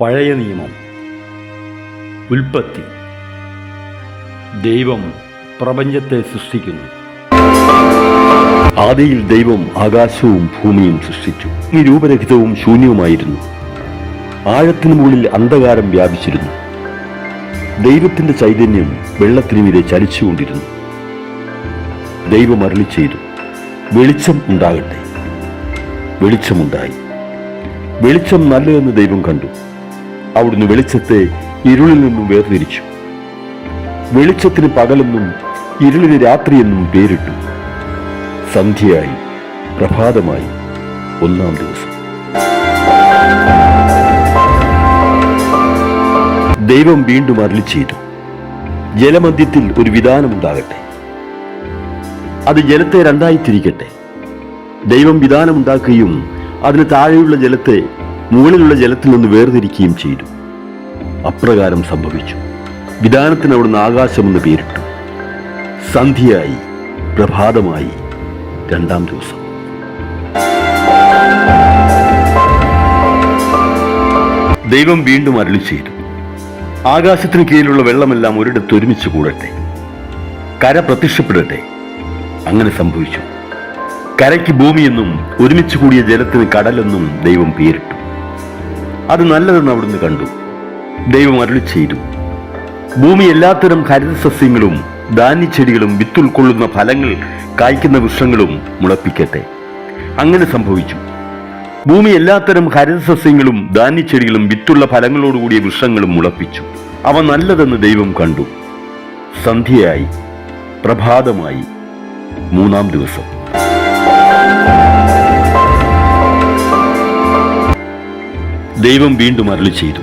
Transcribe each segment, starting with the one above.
പഴയ നിയമം. ഉൽപ്പത്തി. ദൈവം പ്രപഞ്ചത്തെ സൃഷ്ടിക്കുന്നു. ആദിയിൽ ദൈവം ആകാശവും ഭൂമിയും സൃഷ്ടിച്ചു. ഈ രൂപരഹിതവും ശൂന്യവുമായിരുന്നു. ആഴത്തിന് മുകളിൽ അന്ധകാരം വ്യാപിച്ചിരുന്നു. ദൈവത്തിന്റെ ചൈതന്യം വെള്ളത്തിനു മീതെ ചലിച്ചുകൊണ്ടിരുന്നു. ദൈവം അരളി ചെയ്തു വെളിച്ചം ഉണ്ടാകട്ടെ. വെളിച്ചമുണ്ടായി. വെളിച്ചം നല്ലതെന്ന് ദൈവം കണ്ടു. അവിടുന്ന് വെളിച്ചത്തെ ഇരുളിൽ നിന്നും വേർതിരിച്ചു. വെളിച്ചത്തിന് പകലെന്നും ഇരുളിന് രാത്രിയെന്നും പേരിട്ടു. സന്ധ്യയായി പ്രഭാതമായി ഒന്നാം ദിവസം. ദൈവം വീണ്ടും അരളി ചെയ്തു. ജലമധ്യത്തിൽ ഒരു വിധാനമുണ്ടാകട്ടെ അത് ജലത്തെ രണ്ടായി തിരിക്കട്ടെ. ദൈവം വിധാനമുണ്ടാക്കുകയും അതിന് താഴെയുള്ള ജലത്തെ മുകളിലുള്ള ജലത്തിൽ നിന്ന് വേർതിരിക്കുകയും ചെയ്തു. അപ്രകാരം സംഭവിച്ചു. വിധാനത്തിന് അവിടുന്ന് ആകാശമെന്ന് പേരിട്ടു. സന്ധ്യയായി പ്രഭാതമായി രണ്ടാം ദിവസം. ദൈവം വീണ്ടും അരളി ചെയ്തു. ആകാശത്തിന് കീഴിലുള്ള വെള്ളമെല്ലാം ഒരിടത്ത് ഒരുമിച്ച് കൂടട്ടെ. കര പ്രത്യക്ഷപ്പെടട്ടെ. അങ്ങനെ സംഭവിച്ചു. കരയ്ക്ക് ഭൂമിയെന്നും ഒരുമിച്ച് കൂടിയ ജലത്തിന് കടലെന്നും ദൈവം പേരിട്ടു. അത് നല്ലതെന്ന് അവിടുന്ന് കണ്ടു. ദൈവം അരുളി ചെയ്തു. ഭൂമി എല്ലാത്തരം ഹരിതസസ്യങ്ങളും ധാന്യച്ചെടികളും വിത്തുൾക്കൊള്ളുന്ന ഫലങ്ങൾ കായ്ക്കുന്ന വൃക്ഷങ്ങളും മുളപ്പിക്കട്ടെ. അങ്ങനെ സംഭവിച്ചു. ഭൂമി എല്ലാത്തരം ഹരിതസസ്യങ്ങളും ധാന്യച്ചെടികളും വിത്തുള്ള ഫലങ്ങളോടുകൂടിയ വൃക്ഷങ്ങളും മുളപ്പിച്ചു. അവ നല്ലതെന്ന് ദൈവം കണ്ടു. സന്ധ്യയായി. പ്രഭാതമായി. മൂന്നാം ദിവസം. ദൈവം വീണ്ടും അരളി ചെയ്തു.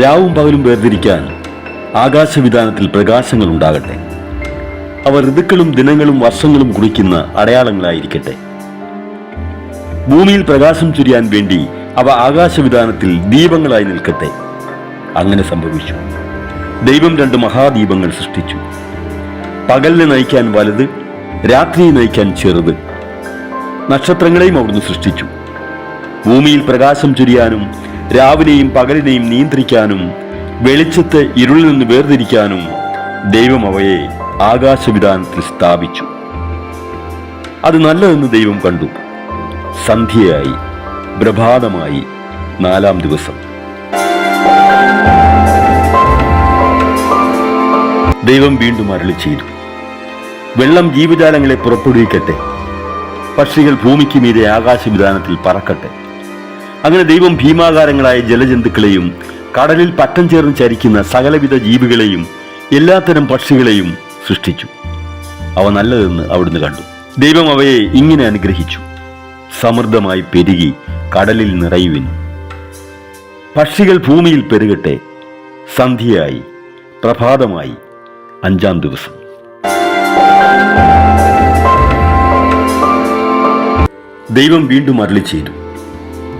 രാവും പകലും വേർതിരിക്കാൻ ആകാശവിധാനത്തിൽ പ്രകാശങ്ങൾ ഉണ്ടാകട്ടെ അവ ഋതുക്കളും ദിനങ്ങളും വർഷങ്ങളും കുറിക്കുന്ന അടയാളങ്ങളായിരിക്കട്ടെ. ഭൂമിയിൽ പ്രകാശം ചുരിയാൻ വേണ്ടി അവ ആകാശവിധാനത്തിൽ ദീപങ്ങളായി നിൽക്കട്ടെ. അങ്ങനെ സംഭവിച്ചു. ദൈവം രണ്ട് മഹാദീപങ്ങൾ സൃഷ്ടിച്ചു. പകലിനെ നയിക്കാൻ വലുത് രാത്രിയെ നയിക്കാൻ ചെറുത്. നക്ഷത്രങ്ങളെയും അവിടുന്ന് സൃഷ്ടിച്ചു. ഭൂമിയിൽ പ്രകാശം ചുരിയാനും രാവിലെയും പകലിനെയും നിയന്ത്രിക്കാനും വെളിച്ചത്തെ ഇരുളിൽ നിന്ന് വേർതിരിക്കാനും ദൈവം അവയെ ആകാശവിധാനത്തിൽ സ്ഥാപിച്ചു അത് നല്ലതെന്ന് ദൈവം കണ്ടു. സന്ധ്യയായി പ്രഭാതമായി നാലാം ദിവസം. ദൈവം വീണ്ടും അരളി ചെയ്തു. വെള്ളം ജീവജാലങ്ങളെ പുറപ്പെടുവിക്കട്ടെ. പക്ഷികൾ ഭൂമിക്ക് മീതെ ആകാശവിധാനത്തിൽ പറക്കട്ടെ. അങ്ങനെ ദൈവം ഭീമാകാരങ്ങളായ ജലജന്തുക്കളെയും കടലിൽ പറ്റം ചേർന്ന് ചരിക്കുന്ന സകലവിധ ജീവികളെയും എല്ലാത്തരം പക്ഷികളെയും സൃഷ്ടിച്ചു. അവ നല്ലതെന്ന് അവിടുന്ന് കണ്ടു. ദൈവം അവയെ ഇങ്ങനെ അനുഗ്രഹിച്ചു. സമൃദ്ധമായി പെരുകി കടലിൽ നിറയുവിൻ പക്ഷികൾ ഭൂമിയിൽ പെരുകട്ടെ. സന്ധ്യയായി. പ്രഭാതമായി. അഞ്ചാം ദിവസം. ദൈവം വീണ്ടും അരളി ചെയ്തു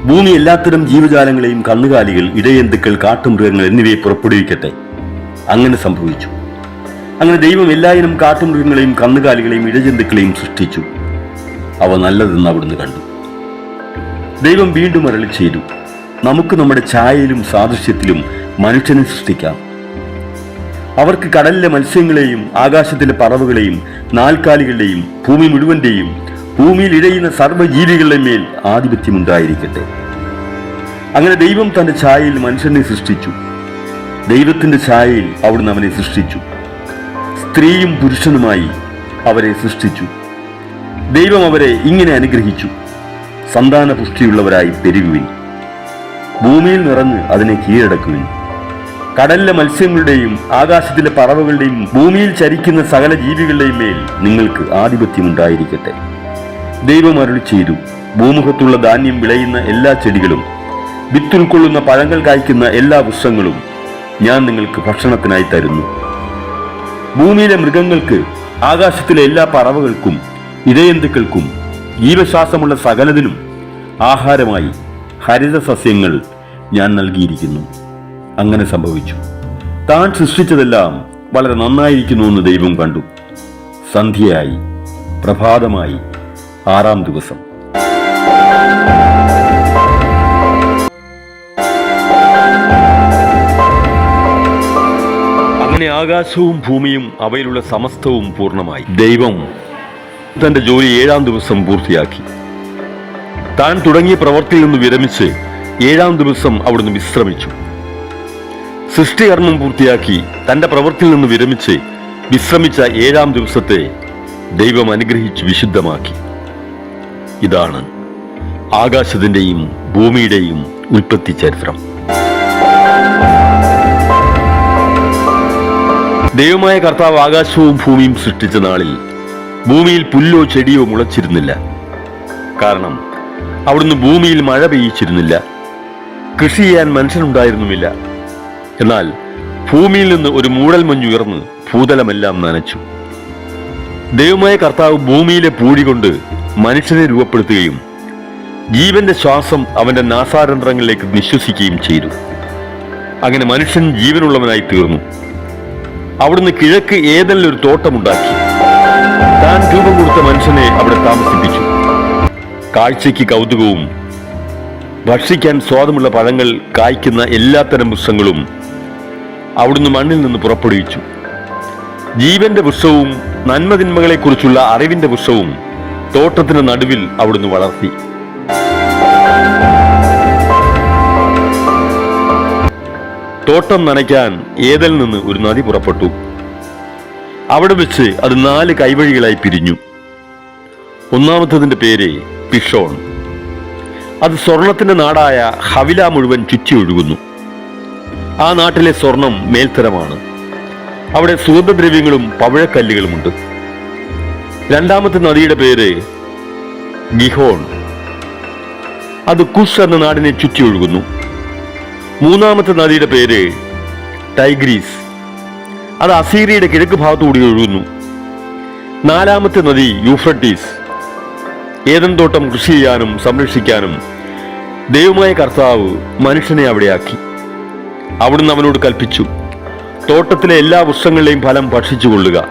ഭൂമി എല്ലാത്തരം ജീവജാലങ്ങളെയും കന്നുകാലികൾ ഇടയന്തുക്കൾ കാട്ടുമൃഗങ്ങൾ എന്നിവയെ പുറപ്പെടുവിക്കട്ടെ. അങ്ങനെ സംഭവിച്ചു. അങ്ങനെ ദൈവം എല്ലായിരം കാട്ടുമൃഗങ്ങളെയും കന്നുകാലികളെയും ഇടജന്തുക്കളെയും സൃഷ്ടിച്ചു. അവ നല്ലതെന്ന് അവിടുന്ന് കണ്ടു. ദൈവം വീണ്ടും അരളി ചെയ്തു. നമുക്ക് നമ്മുടെ ഛായയിലും സാദൃശ്യത്തിലും മനുഷ്യനെ സൃഷ്ടിക്കാം. അവർക്ക് കടലിലെ മത്സ്യങ്ങളെയും ആകാശത്തിലെ പറവുകളെയും നാൽക്കാലികളുടെയും ഭൂമി മുഴുവന്റെയും ഭൂമിയിൽ ഇഴയുന്ന സർവജീവികളുടെ മേൽ ആധിപത്യമുണ്ടായിരിക്കട്ടെ അങ്ങനെ ദൈവം തന്റെ ഛായയിൽ മനുഷ്യനെ സൃഷ്ടിച്ചു. ദൈവത്തിന്റെ ഛായയിൽ അവിടുന്ന് അവനെ സൃഷ്ടിച്ചു. സ്ത്രീയും പുരുഷനുമായി അവരെ സൃഷ്ടിച്ചു. ദൈവം അവരെ ഇങ്ങനെ അനുഗ്രഹിച്ചു. സന്താന പുഷ്ടിയുള്ളവരായി പെരുകുവിൻ. ഭൂമിയിൽ നിറഞ്ഞ് അതിനെ കീഴടക്കുവിൻ. കടലിലെ മത്സ്യങ്ങളുടെയും ആകാശത്തിലെ പറവകളുടെയും ഭൂമിയിൽ ചരിക്കുന്ന സകല ജീവികളുടെയും മേൽ നിങ്ങൾക്ക് ആധിപത്യമുണ്ടായിരിക്കട്ടെ. ദൈവം അരുളി ചെയ്തു. ഭൂമുഖത്തുള്ള ധാന്യം വിളയുന്ന എല്ലാ ചെടികളും വിത്തുൾക്കൊള്ളുന്ന പഴങ്ങൾ കായ്ക്കുന്ന എല്ലാ വൃക്ഷങ്ങളും ഞാൻ നിങ്ങൾക്ക് ഭക്ഷണത്തിനായി തരുന്നു. ഭൂമിയിലെ മൃഗങ്ങൾക്ക് ആകാശത്തിലെ എല്ലാ പറവകൾക്കും ഇഴയന്തുക്കൾക്കും ജീവശ്വാസമുള്ള സകലതിനും ആഹാരമായി ഹരിത സസ്യങ്ങൾ ഞാൻ നൽകിയിരിക്കുന്നു. അങ്ങനെ സംഭവിച്ചു. താൻ സൃഷ്ടിച്ചതെല്ലാം വളരെ നന്നായിരിക്കുന്നുവെന്ന് ദൈവം കണ്ടു. സന്ധ്യയായി പ്രഭാതമായി ആറാം ദിവസം. അങ്ങനെ ആകാശവും ഭൂമിയും അവയിലുള്ള സമസ്തവും പൂർണമായി. ദൈവം തന്റെ ജോലി ഏഴാം ദിവസം പൂർത്തിയാക്കി. താൻ തുടങ്ങിയ പ്രവൃത്തിയിൽ നിന്ന് വിരമിച്ച് ഏഴാം ദിവസം അവിടുന്ന് വിശ്രമിച്ചു. സൃഷ്ടികർമ്മം പൂർത്തിയാക്കി തന്റെ പ്രവൃത്തിയിൽ നിന്ന് വിരമിച്ച് വിശ്രമിച്ച ഏഴാം ദിവസത്തെ ദൈവം അനുഗ്രഹിച്ച് വിശുദ്ധമാക്കി. ഇതാണ് ആകാശത്തിന്റെയും ഭൂമിയുടെയും ഉൽപ്പത്തി ചരിത്രം. ദൈവമായ കർത്താവ് ആകാശവും ഭൂമിയും സൃഷ്ടിച്ച നാളിൽ ഭൂമിയിൽ പുല്ലോ ചെടിയോ മുളച്ചിരുന്നില്ല. കാരണം അവിടുന്ന് ഭൂമിയിൽ മഴ പെയ്യിച്ചിരുന്നില്ല. കൃഷി ചെയ്യാൻ മനുഷ്യനുണ്ടായിരുന്നുമില്ല. എന്നാൽ ഭൂമിയിൽ നിന്ന് ഒരു മൂടൽമഞ്ഞുയർന്ന് ഭൂതലമെല്ലാം നനച്ചു. ദൈവമായ കർത്താവ് ഭൂമിയിലെ പൂഴി കൊണ്ട് മനുഷ്യനെ രൂപപ്പെടുത്തുകയും ജീവന്റെ ശ്വാസം അവന്റെ നാസാരന്ധ്രങ്ങളിലേക്ക് നിശ്വസിക്കുകയും ചെയ്തു. അങ്ങനെ മനുഷ്യൻ ജീവനുള്ളവനായി തീർന്നു. അവിടുന്ന് കിഴക്ക് ഏതെല്ലാം ഒരു തോട്ടമുണ്ടാക്കി. താൻ രൂപം കൊടുത്ത മനുഷ്യനെ അവിടെ താമസിപ്പിച്ചു. കാഴ്ചയ്ക്ക് കൗതുകവും ഭക്ഷിക്കാൻ സ്വാദമുള്ള പഴങ്ങൾ കായ്ക്കുന്ന എല്ലാത്തരം വൃക്ഷങ്ങളും അവിടുന്ന് മണ്ണിൽ നിന്ന് പുറപ്പെടുവിച്ചു. ജീവന്റെ വൃക്ഷവും നന്മതിന്മകളെക്കുറിച്ചുള്ള അറിവിന്റെ വൃക്ഷവും തോട്ടത്തിന് നടുവിൽ അവിടുന്ന് വളർത്തി. തോട്ടം നനയ്ക്കാൻ ഏതൽ നിന്ന് ഒരു നദി പുറപ്പെട്ടു. അവിടെ വെച്ച് അത് നാല് കൈവഴികളായി പിരിഞ്ഞു. ഒന്നാമത്തതിന്റെ പേര് പിഷോൺ. അത് സ്വർണത്തിന്റെ നാടായ ഹവില മുഴുവൻ ചുറ്റി ഒഴുകുന്നു. ആ നാട്ടിലെ സ്വർണം മേൽത്തരമാണ്. അവിടെ സുഗന്ധദ്രവ്യങ്ങളും പവിഴക്കല്ലുകളുമുണ്ട്. രണ്ടാമത്തെ നദിയുടെ പേര് ഗിഹോൺ. അത് കുഷ് എന്ന നാടിനെ ചുറ്റി ഒഴുകുന്നു. മൂന്നാമത്തെ നദിയുടെ പേര് ടൈഗ്രീസ്. അത് അസീറിയുടെ കിഴക്ക് ഭാഗത്തുകൂടി ഒഴുകുന്നു. നാലാമത്തെ നദി യൂഫ്രട്ടീസ്. ഏതൻ തോട്ടം കൃഷി ചെയ്യാനും സംരക്ഷിക്കാനും ദൈവമായ കർത്താവ് മനുഷ്യനെ അവിടെയാക്കി. അവിടുന്ന് അവനോട് കൽപ്പിച്ചു തോട്ടത്തിലെ എല്ലാ വൃക്ഷങ്ങളുടെയും ഫലം ഭക്ഷിച്ചു കൊള്ളുക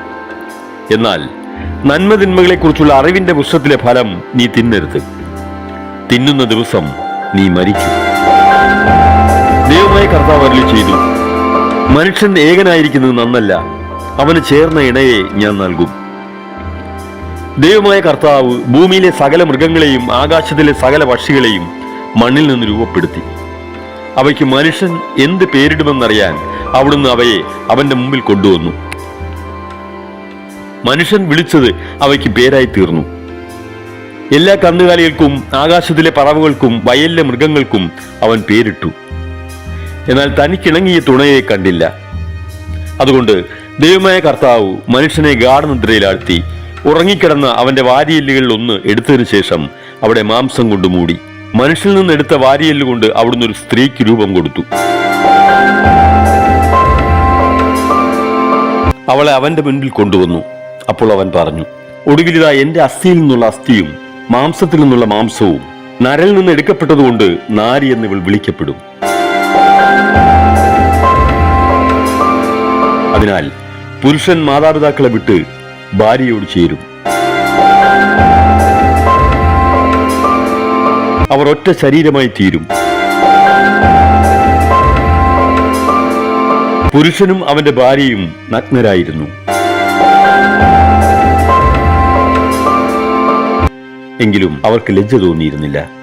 എന്നാൽ നന്മതിന്മകളെക്കുറിച്ചുള്ള അറിവിന്റെ പുസ്തകത്തിലെ ഫലം നീ തിന്നരുത്. തിന്നുന്ന ദിവസം നീ മരിച്ചു ദൈവമായ കർത്താവ് അരുളി ചെയ്തു മനുഷ്യൻ ഏകനായിരിക്കുന്നത് നന്നല്ല അവന് ചേർന്ന ഇണയെ ഞാൻ നൽകും. ദൈവമായ കർത്താവ് ഭൂമിയിലെ സകല മൃഗങ്ങളെയും ആകാശത്തിലെ സകല പക്ഷികളെയും മണ്ണിൽ നിന്ന് രൂപപ്പെടുത്തി. അവയ്ക്ക് മനുഷ്യൻ എന്ത് പേരിടുമെന്നറിയാൻ അവിടുന്ന് അവയെ അവന്റെ മുമ്പിൽ കൊണ്ടുവന്നു. മനുഷ്യൻ വിളിച്ചത് അവയ്ക്ക് പേരായി തീർന്നു എല്ലാ കന്നുകാലികൾക്കും ആകാശത്തിലെ പറവുകൾക്കും വയലിലെ മൃഗങ്ങൾക്കും അവൻ പേരിട്ടു. എന്നാൽ തനിക്കിണങ്ങിയ തുണയെ കണ്ടില്ല. അതുകൊണ്ട് ദൈവമായ കർത്താവ് മനുഷ്യനെ ഗാഠനിദ്രയിലാഴ്ത്തി ഉറങ്ങിക്കിടന്ന അവന്റെ വാരിയെല്ലുകളിൽ ഒന്ന് എടുത്തതിനു ശേഷം അവിടെ മാംസം കൊണ്ട് മൂടി. മനുഷ്യനിൽ നിന്ന് എടുത്ത വാരിയെല്ല് കൊണ്ട് അവിടുന്ന് ഒരു സ്ത്രീക്ക് രൂപം കൊടുത്തു. അവളെ അവന്റെ മുൻപിൽ കൊണ്ടുവന്നു. അപ്പോൾ അവൻ പറഞ്ഞു ഒടുവിലിതാ എന്റെ അസ്ഥിയിൽ നിന്നുള്ള അസ്ഥിയും മാംസത്തിൽ നിന്നുള്ള മാംസവും നരൽ നിന്ന് എടുക്കപ്പെട്ടതുകൊണ്ട് നാരി എന്നിവൾ വിളിക്കപ്പെടും. അതിനാൽ പുരുഷൻ മാതാപിതാക്കളെ വിട്ട് ഭാര്യയോട് ചേരും. അവർ ഒറ്റ ശരീരമായി തീരും. പുരുഷനും അവന്റെ ഭാര്യയും നഗ്നരായിരുന്നു. എങ്കിലും അവർക്ക് ലജ്ജ തോന്നിയിരുന്നില്ല.